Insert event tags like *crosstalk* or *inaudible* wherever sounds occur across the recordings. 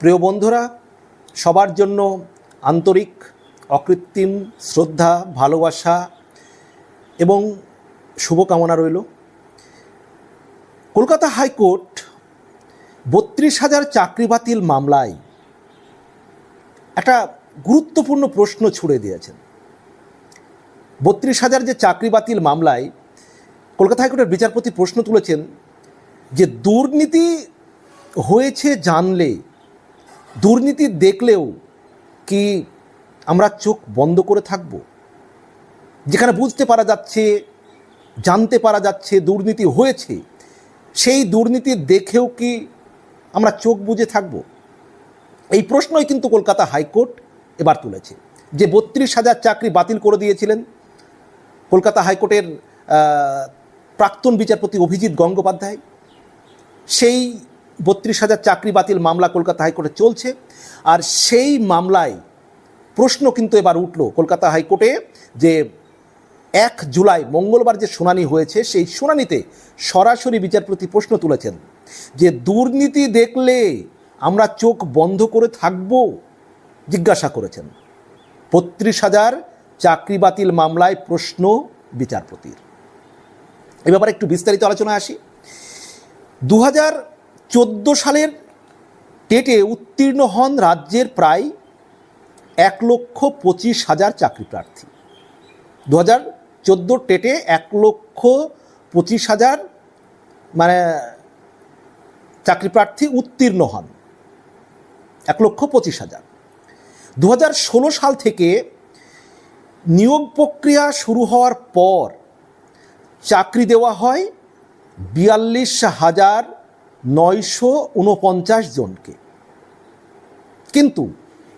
প্রিয় বন্ধুরা, সবার জন্য আন্তরিক, অকৃত্রিম শ্রদ্ধা, ভালোবাসা এবং শুভকামনা রইল। কলকাতা হাইকোর্ট বত্রিশ হাজার চাকরি বাতিল মামলায় একটা গুরুত্বপূর্ণ প্রশ্ন ছুড়ে দিয়েছেন। বত্রিশ হাজার যে চাকরি বাতিল মামলায় কলকাতা হাইকোর্টের বিচারপতি প্রশ্ন তুলেছেন যে, দুর্নীতি হয়েছে জানলে দুর্নীতি দেখলেও কি আমরা চোখ বন্ধ করে থাকব? যেখানে বুঝতে পারা যাচ্ছে, জানতে পারা যাচ্ছে দুর্নীতি হয়েছে, সেই দুর্নীতি দেখেও কি আমরা চোখ বুজে থাকব? এই প্রশ্নই কিন্তু কলকাতা হাইকোর্ট এবার তুলেছে। যে বত্রিশ হাজার চাকরি বাতিল করে দিয়েছিলেন কলকাতা হাইকোর্টের প্রাক্তন বিচারপতি অভিজিৎ গঙ্গোপাধ্যায়, সেই বত্রিশ হাজার চাকরি বাতিল মামলা কলকাতা হাইকোর্টে চলছে। আর সেই মামলায় প্রশ্ন কিন্তু এবার উঠল কলকাতা হাইকোর্টে যে এক জুলাই মঙ্গলবার যে শুনানি হয়েছে, সেই শুনানিতে সরাসরি বিচারপতি প্রশ্ন তুলেছেন যে দুর্নীতি দেখলে আমরা চোখ বন্ধ করে থাকব জিজ্ঞাসা করেছেন। বত্রিশ হাজার চাকরি বাতিল মামলায় প্রশ্ন বিচারপতির। এ ব্যাপারে একটু বিস্তারিত আলোচনায় আসি। দু হাজার চোদ্দ সালের টেটে উত্তীর্ণ হন রাজ্যের প্রায় এক লক্ষ পঁচিশ হাজার চাকরি প্রার্থী। দু হাজার চোদ্দ টেটে এক লক্ষ পঁচিশ হাজার মানে চাকরি প্রার্থী উত্তীর্ণ হন। এক লক্ষ পঁচিশ হাজার। দু হাজার ষোলো সাল থেকে নিয়োগ প্রক্রিয়া শুরু হওয়ার পর চাকরি দেওয়া হয় বিয়াল্লিশ হাজার নয়শো উনপঞ্চাশ জনকে। কিন্তু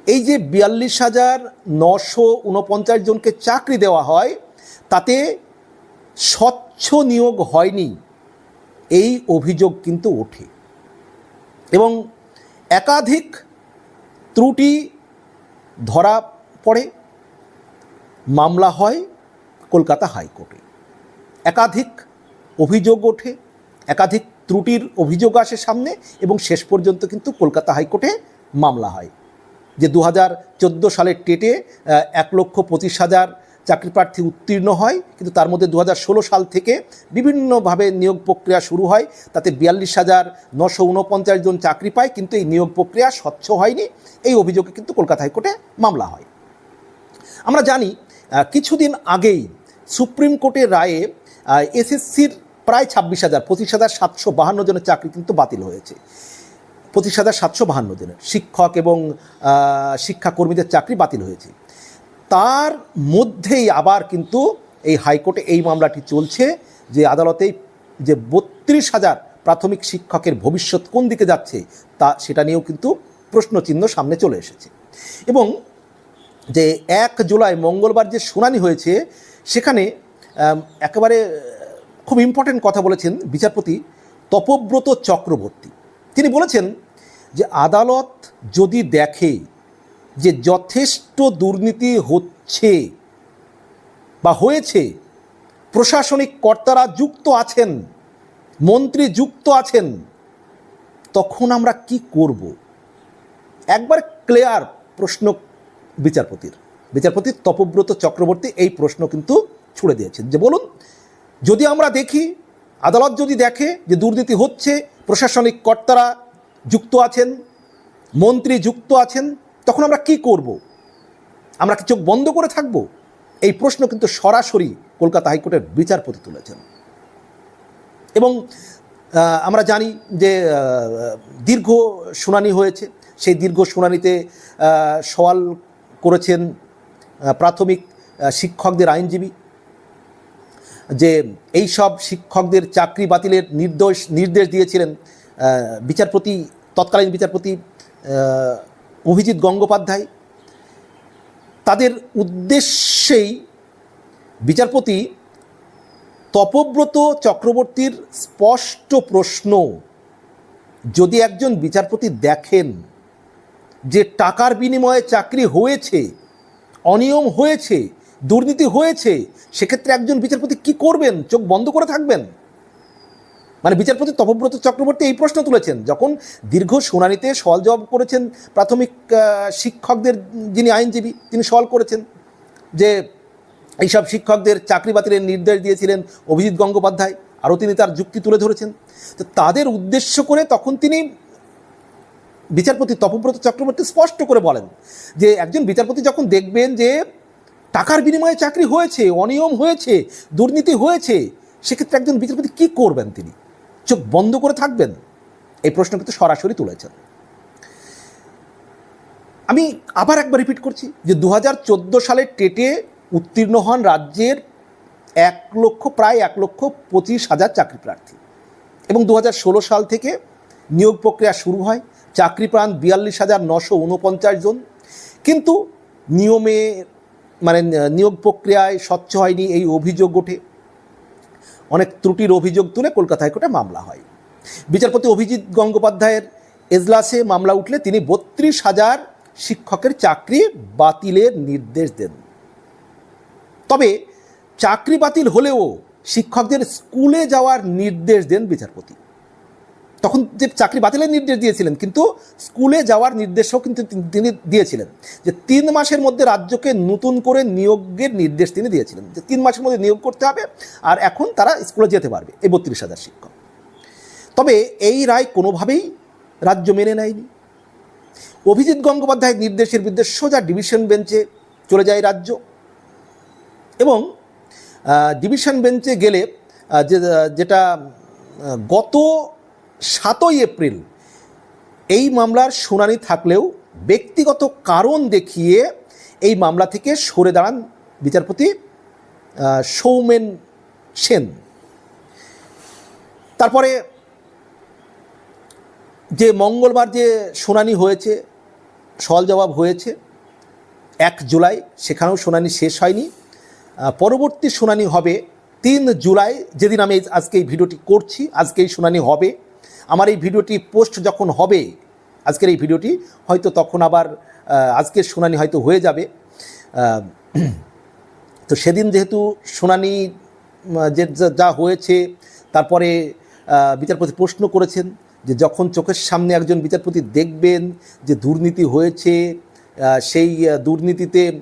এই যে বিয়াল্লিশ হাজার নশো উনপঞ্চাশ জনকে চাকরি দেওয়া হয়, তাতে স্বচ্ছ নিয়োগ হয়নি, এই অভিযোগ কিন্তু ওঠে। এবং একাধিক ত্রুটি ধরা পড়ে, মামলা হয় কলকাতা হাইকোর্টে। একাধিক অভিযোগ ওঠে, একাধিক ত্রুটির অভিযোগ আসে সামনে এবং শেষ পর্যন্ত কিন্তু কলকাতা হাইকোর্টে মামলা হয়। যে দু হাজার চোদ্দ সালের টেটে এক লক্ষ পঁচিশ হাজার চাকরি প্রার্থী উত্তীর্ণ হয়, কিন্তু তার মধ্যে দু হাজার ষোলো সাল থেকে বিভিন্নভাবে নিয়োগ প্রক্রিয়া শুরু হয়। তাতে বিয়াল্লিশ হাজার নশো উনপঞ্চাশ জন চাকরি পায়, কিন্তু এই নিয়োগ প্রক্রিয়া স্বচ্ছ হয়নি। এই অভিযোগে কিন্তু কলকাতা হাইকোর্টে মামলা হয়। আমরা জানি কিছুদিন আগেই সুপ্রিম কোর্টের রায়ে এসএসসির প্রায় ছাব্বিশ হাজার, পঁচিশ হাজার সাতশো বাহান্ন জনের চাকরি কিন্তু বাতিল হয়েছে। পঁচিশ হাজার সাতশো বাহান্ন জনের শিক্ষক এবং শিক্ষাকর্মীদের চাকরি বাতিল হয়েছে। তার মধ্যেই আবার কিন্তু এই হাইকোর্টে এই মামলাটি চলছে যে আদালতে যে বত্রিশ হাজার প্রাথমিক শিক্ষকের ভবিষ্যৎ কোন দিকে যাচ্ছে তা সেটা নিয়েও কিন্তু প্রশ্নচিহ্ন সামনে চলে এসেছে। এবং যে এক জুলাই মঙ্গলবার যে শুনানি হয়েছে, সেখানে একেবারে খুব ইম্পর্টেন্ট কথা বলেছেন বিচারপতি তপব্রত চক্রবর্তী। তিনি বলেছেন যে, আদালত যদি দেখে যে যথেষ্ট দুর্নীতি হচ্ছে বা হয়েছে, প্রশাসনিক কর্তারা যুক্ত আছেন, মন্ত্রী যুক্ত আছেন, তখন আমরা কি করব? একবার ক্লিয়ার প্রশ্ন বিচারপতির। বিচারপতি তপব্রত চক্রবর্তী এই প্রশ্ন কিন্তু ছুড়ে দিয়েছেন যে, বলুন যদি আমরা দেখি, আদালত যদি দেখে যে দুর্নীতি হচ্ছে, প্রশাসনিক কর্তারা যুক্ত আছেন, মন্ত্রী যুক্ত আছেন, তখন আমরা কি করব? আমরা কি চোখ বন্ধ করে থাকব? এই প্রশ্ন কিন্তু সরাসরি কলকাতা হাইকোর্টের বিচারপতি তুলেছেন। এবং আমরা জানি যে দীর্ঘ শুনানি হয়েছে। সেই দীর্ঘ শুনানিতে সওয়াল করেছেন প্রাথমিক শিক্ষকদের আইনজীবী। যে এই সব শিক্ষকদের চাকরি বাতিলের নির্দোষ, নির্দেশ দিয়েছিলেন বিচারপতি, তৎকালীন বিচারপতি অভিজিৎ গঙ্গোপাধ্যায়। তাদের উদ্দেশ্যেই বিচারপতি তপব্রত চক্রবর্তীর স্পষ্ট প্রশ্ন, যদি একজন বিচারপতি দেখেন যে টাকার বিনিময়ে চাকরি হয়েছে, অনিয়ম হয়েছে দুর্নীতি হয়েছে, সেক্ষেত্রে একজন বিচারপতি কি করবেন? চোখ বন্ধ করে থাকবেন? মানে বিচারপতি তপব্রত চক্রবর্তী এই প্রশ্ন তুলেছেন, যখন দীর্ঘ শুনানিতে সল জবাব করেছেন প্রাথমিক শিক্ষকদের যিনি আইনজীবী, তিনি সওয়াল করেছেন যে এইসব শিক্ষকদের চাকরি বাতিলের নির্দেশ দিয়েছিলেন অভিজিৎ গঙ্গোপাধ্যায়, আরও তিনি তার যুক্তি তুলে ধরেছেন। তো তাদের উদ্দেশ্য করে তখন তিনি বিচারপতি তপব্রত চক্রবর্তী স্পষ্ট করে বলেন যে একজন বিচারপতি যখন দেখবেন যে টাকার বিনিময়ে চাকরি হয়েছে, অনিয়ম হয়েছে, দুর্নীতি হয়েছে, সেক্ষেত্রে একজন বিচারপতি কি করবেন তিনি? চোখ বন্ধ করে থাকবেন? এই প্রশ্ন কিন্তু সরাসরি তুলেছেন। আমি আবার একবার রিপিট করছি যে দু হাজার চোদ্দ সালে টেটে উত্তীর্ণ হন রাজ্যের এক লক্ষ, প্রায় এক লক্ষ পঁচিশ হাজার চাকরি প্রার্থী। এবং দু হাজার ষোলো সাল থেকে নিয়োগ প্রক্রিয়া শুরু হয়। চাকরি প্রাণ বিয়াল্লিশ হাজার নশো উনপঞ্চাশ জন। কিন্তু নিয়মে মানে নিয়োগ প্রক্রিয়ায় স্বচ্ছ হয়নি, এই অভিযোগ ওঠে। অনেক ত্রুটির অভিযোগ তুলে কলকাতা হাইকোর্টে মামলা হয়। বিচারপতি অভিজিৎ গঙ্গোপাধ্যায়ের এজলাসে মামলা উঠলে তিনি বত্রিশ হাজার শিক্ষকের চাকরি বাতিলের নির্দেশ দেন। তবে চাকরি বাতিল হলেও শিক্ষকদের স্কুলে যাওয়ার নির্দেশ দেন বিচারপতি। তখন যে চাকরি বাতিলের নির্দেশ দিয়েছিলেন, কিন্তু স্কুলে যাওয়ার নির্দেশও কিন্তু তিনি- দিয়েছিলেন। যে তিন মাসের মধ্যে রাজ্যকে নতুন করে নিয়োগের নির্দেশ তিনি দিয়েছিলেন। যে তিন মাসের মধ্যে নিয়োগ করতে হবে, আর এখন তারা স্কুলে যেতে পারবে, এই বত্রিশ হাজার শিক্ষক। তবে এই রায় কোনোভাবেই রাজ্য মেনে নেয়নি। অভিজিৎ গঙ্গোপাধ্যায়ের নির্দেশের বিরুদ্ধে সোজা ডিভিশন বেঞ্চে চলে যায় রাজ্য। এবং ডিভিশন বেঞ্চে গেলে যে যেটা গত সাতই এপ্রিল। এই মামলার শুনানি থাকলেও ব্যক্তিগত কারণ দেখিয়ে এই মামলা থেকে সরে দাঁড়ান বিচারপতি সৌমেন সেন। তারপরে যে মঙ্গলবার যে শুনানি হয়েছে, সওয়াল জবাব হয়েছে, এক জুলাই, সেখানেও শুনানি শেষ হয়নি। পরবর্তী শুনানি হবে তিন জুলাই, যেদিন আমি আজকে এই ভিডিওটি করছি আজকে এই শুনানি হবে। আমার এই ভিডিওটি পোস্ট যখন হবে, আজকের এই ভিডিওটি, হয়তো তখন আবার আজকের শুনানি হয়তো হয়ে যাবে। *clears throat* তো সেদিন যেহেতু শুনানি যে যা- হয়েছে, তারপরে বিচারপতি প্রশ্ন করেছেন যে যখন চোখের সামনে একজন বিচারপতি দেখবেন যে দুর্নীতি হয়েছে সেই দুর্নীতিতে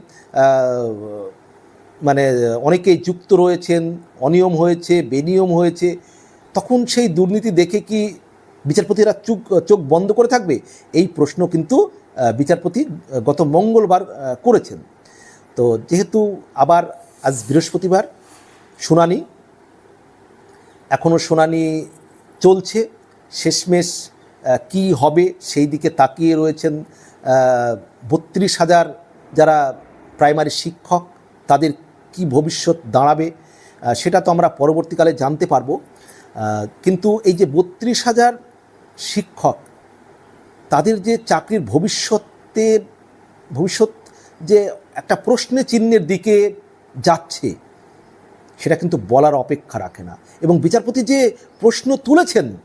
মানে অনেকেই যুক্ত রয়েছেন, অনিয়ম হয়েছে, বেনিয়ম হয়েছে তখন সেই দুর্নীতি দেখে কি বিচারপতিরা চোখ চোখ বন্ধ করে থাকবে? এই প্রশ্ন কিন্তু বিচারপতি গত মঙ্গলবার করেছেন। তো যেহেতু আবার আজ বৃহস্পতিবার, শুনানি এখনও শুনানি চলছে, শেষমেশ কি হবে সেই দিকে তাকিয়ে রয়েছেন বত্রিশ হাজার যারা প্রাইমারি শিক্ষক, তাদের কি ভবিষ্যৎ দাঁড়াবে সেটা তো আমরা পরবর্তীকালে জানতে পারব। কিন্তু এই যে বত্রিশ হাজার শিক্ষক, তাদের যে চাকরির ভবিষ্যতের ভবিষ্যৎ যে একটা প্রশ্ন চিহ্নের দিকে যাচ্ছে, সেটা কিন্তু বলার অপেক্ষা রাখে না। এবং বিচারপতি যে প্রশ্ন তুলেছেন,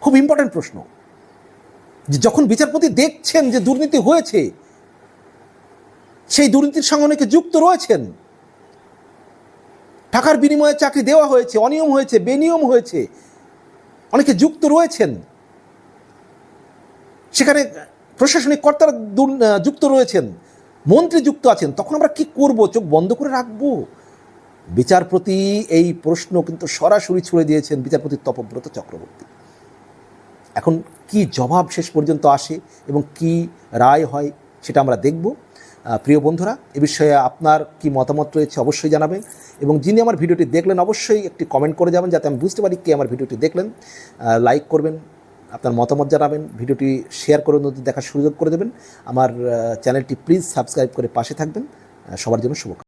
খুব ইম্পর্ট্যান্ট প্রশ্ন। যে যখন বিচারপতি দেখছেন যে দুর্নীতি হয়েছে, সেই দুর্নীতির সঙ্গে অনেকে যুক্ত রয়েছেন টাকার বিনিময়ে চাকরি দেওয়া হয়েছে, অনিয়ম হয়েছে, বেনিয়ম হয়েছে। অনেকে যুক্ত রয়েছেন। সেখানে প্রশাসনিক কর্তারা যুক্ত রয়েছেন। মন্ত্রী যুক্ত আছেন। তখন আমরা কি করব? চোখ বন্ধ করে রাখব? বিচারপতি এই প্রশ্ন কিন্তু সরাসরি ছুড়ে দিয়েছেন বিচারপতি তপব্রত চক্রবর্তী। এখন কি জবাব শেষ পর্যন্ত আসে এবং কি রায় হয় সেটা আমরা দেখব। প্রিয় বন্ধুরা, এ বিষয়ে আপনার কি মতামত রয়েছে অবশ্যই জানাবেন এবং যিনি আমার ভিডিওটি দেখলেন অবশ্যই একটি কমেন্ট করে যাবেন যাতে আমি বুঝতে পারি কে আমার ভিডিওটি দেখলেন। লাইক করবেন, আপনার মতামত জানাবেন, ভিডিওটি শেয়ার করে নতুন দেখার সুযোগ করে দেবেন। আমার চ্যানেলটি প্লিজ সাবস্ক্রাইব করে পাশে থাকবেন। সবার জন্য শুভ